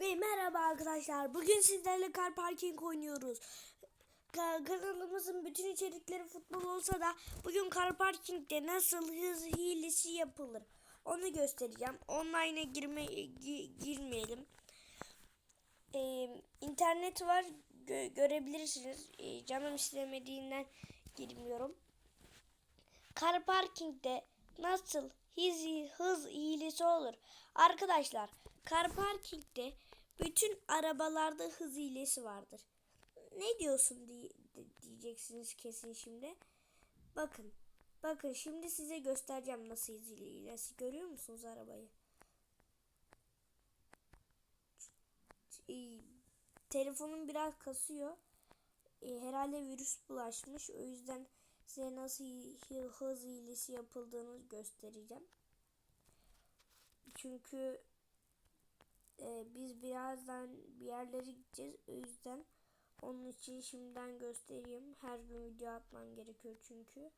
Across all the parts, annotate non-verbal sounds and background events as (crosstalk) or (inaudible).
Ve merhaba arkadaşlar. Bugün sizlerle car parking oynuyoruz. Ka- Kanalımızın bütün içerikleri futbol olsa da bugün car parkingde nasıl hız hilesi yapılır onu göstereceğim. Online'a girme gi- girmeyelim. Ee, internet var gö- görebilirsiniz. Ee, canım istemediğinden girmiyorum. Car parkingde nasıl hız, hız hilesi olur? Arkadaşlar car parkingde bütün arabalarda hız hilesi vardır. Ne diyorsun diye, diyeceksiniz kesin şimdi. Bakın. Bakın şimdi size göstereceğim nasıl hız hilesi. Görüyor musunuz arabayı? Telefonum biraz kasıyor. Ee, herhalde virüs bulaşmış. O yüzden size nasıl hız hilesi yapıldığını göstereceğim. Çünkü e, biz birazdan bir yerlere gideceğiz. O yüzden onun için şimdiden göstereyim. Her gün video atmam gerekiyor çünkü.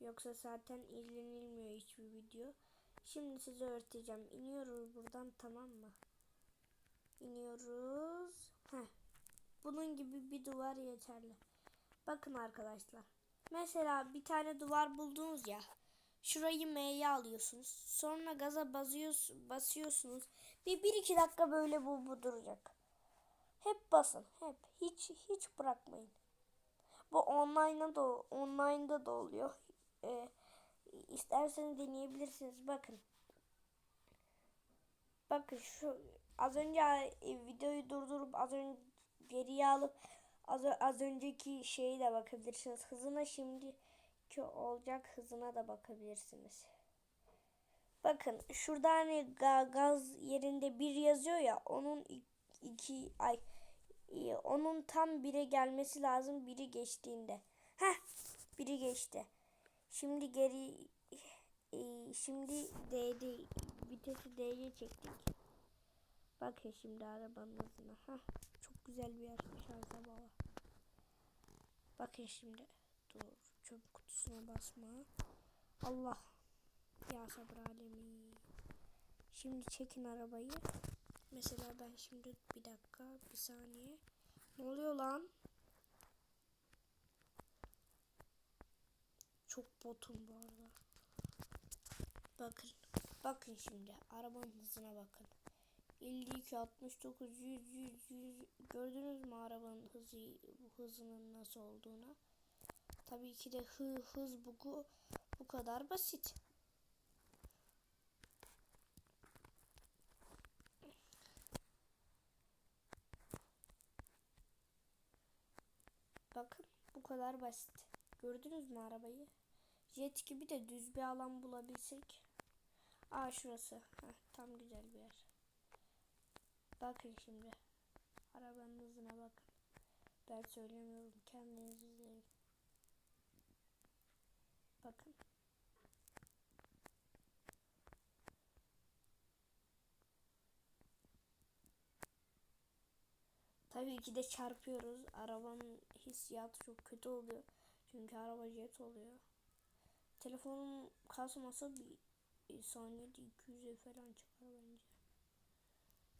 Yoksa zaten izlenilmiyor hiçbir video. Şimdi size öğreteceğim. İniyoruz buradan tamam mı? İniyoruz. Heh. Bunun gibi bir duvar yeterli. Bakın arkadaşlar. Mesela bir tane duvar buldunuz ya. Şurayı M'ye alıyorsunuz. Sonra gaza basıyorsunuz. Bir, bir iki dakika böyle bu, bu duracak. Hep basın. Hep. Hiç hiç bırakmayın. Bu online'da da online'da da oluyor. (laughs) Ee, isterseniz deneyebilirsiniz. Bakın. Bakın şu az önce e, videoyu durdurup az önce geriye alıp az, az önceki şeyi de bakabilirsiniz. Hızına şimdiki olacak hızına da bakabilirsiniz. Bakın şurada hani ga- gaz yerinde bir yazıyor ya onun iki ay onun tam bire gelmesi lazım biri geçtiğinde. Heh biri geçti. Şimdi geri e, şimdi D'de vitesi D'ye çektik. Bakın şimdi arabanın hızına. Heh, çok güzel bir yarışmış arka baba. Bakın şimdi. Çöp kutusuna basma. Allah. Ya sabır alemi. Şimdi çekin arabayı. Mesela ben şimdi bir dakika bir saniye. Ne oluyor lan? Çok botum bu arada. Bakın. Bakın şimdi arabanın hızına bakın. 52, 69, 100, 100, 100. Gördünüz mü arabanın hızı, hızının nasıl olduğunu? Tabii ki de hı, hız bu, bu kadar basit. Bakın bu kadar basit. Gördünüz mü arabayı? Jet gibi de düz bir alan bulabilsek. Aa şurası. Heh, tam güzel bir yer. Bakın şimdi. Arabanın hızına bakın. Ben söylemiyorum. Kendiniz izleyin. Bakın. Tabii ki de çarpıyoruz. Arabanın hissiyatı çok kötü oluyor. Çünkü araba jet oluyor. Telefonum kasmasa bir, bir saniyede 200'e falan çıkar bence.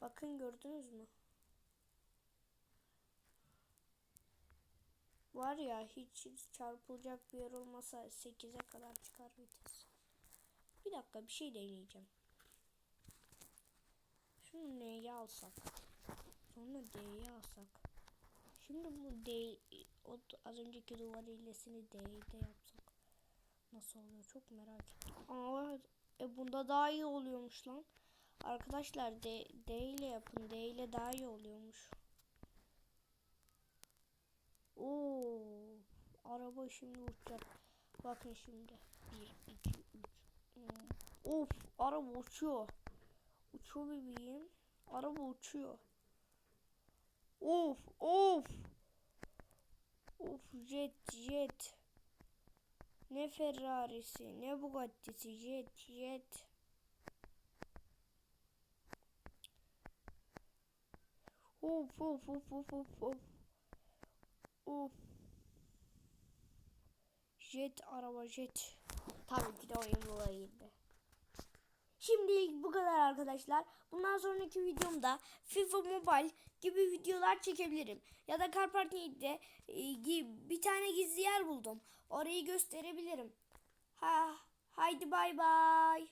Bakın gördünüz mü? Var ya hiç çarpılacak bir yer olmasa 8'e kadar çıkar vites. Bir dakika bir şey deneyeceğim. Şunu N'ye alsak. Sonra D'ye alsak. Şimdi bu D o az önceki duvar hilesini D'de yapsak. Nasıl oluyor çok merak ettim. Aa, e bunda daha iyi oluyormuş lan. Arkadaşlar D, D ile yapın. D ile daha iyi oluyormuş. Oo, araba şimdi uçacak. Bakın şimdi. 1, 2, 3. Of, araba uçuyor. Uçuyor bebeğim. Araba uçuyor. Of, of. Of, jet, jet. Ne Ferrari'si, ne Bugatti'si, jet, jet. Of, of, of, of, of, of. Of. Jet araba jet. Tabii ki de oyun girdi. Şimdilik bu kadar arkadaşlar. Bundan sonraki videomda FIFA Mobile gibi videolar çekebilirim. Ya da Car Party'de e, bir tane gizli yer buldum. Orayı gösterebilirim. Ha, haydi bay bay.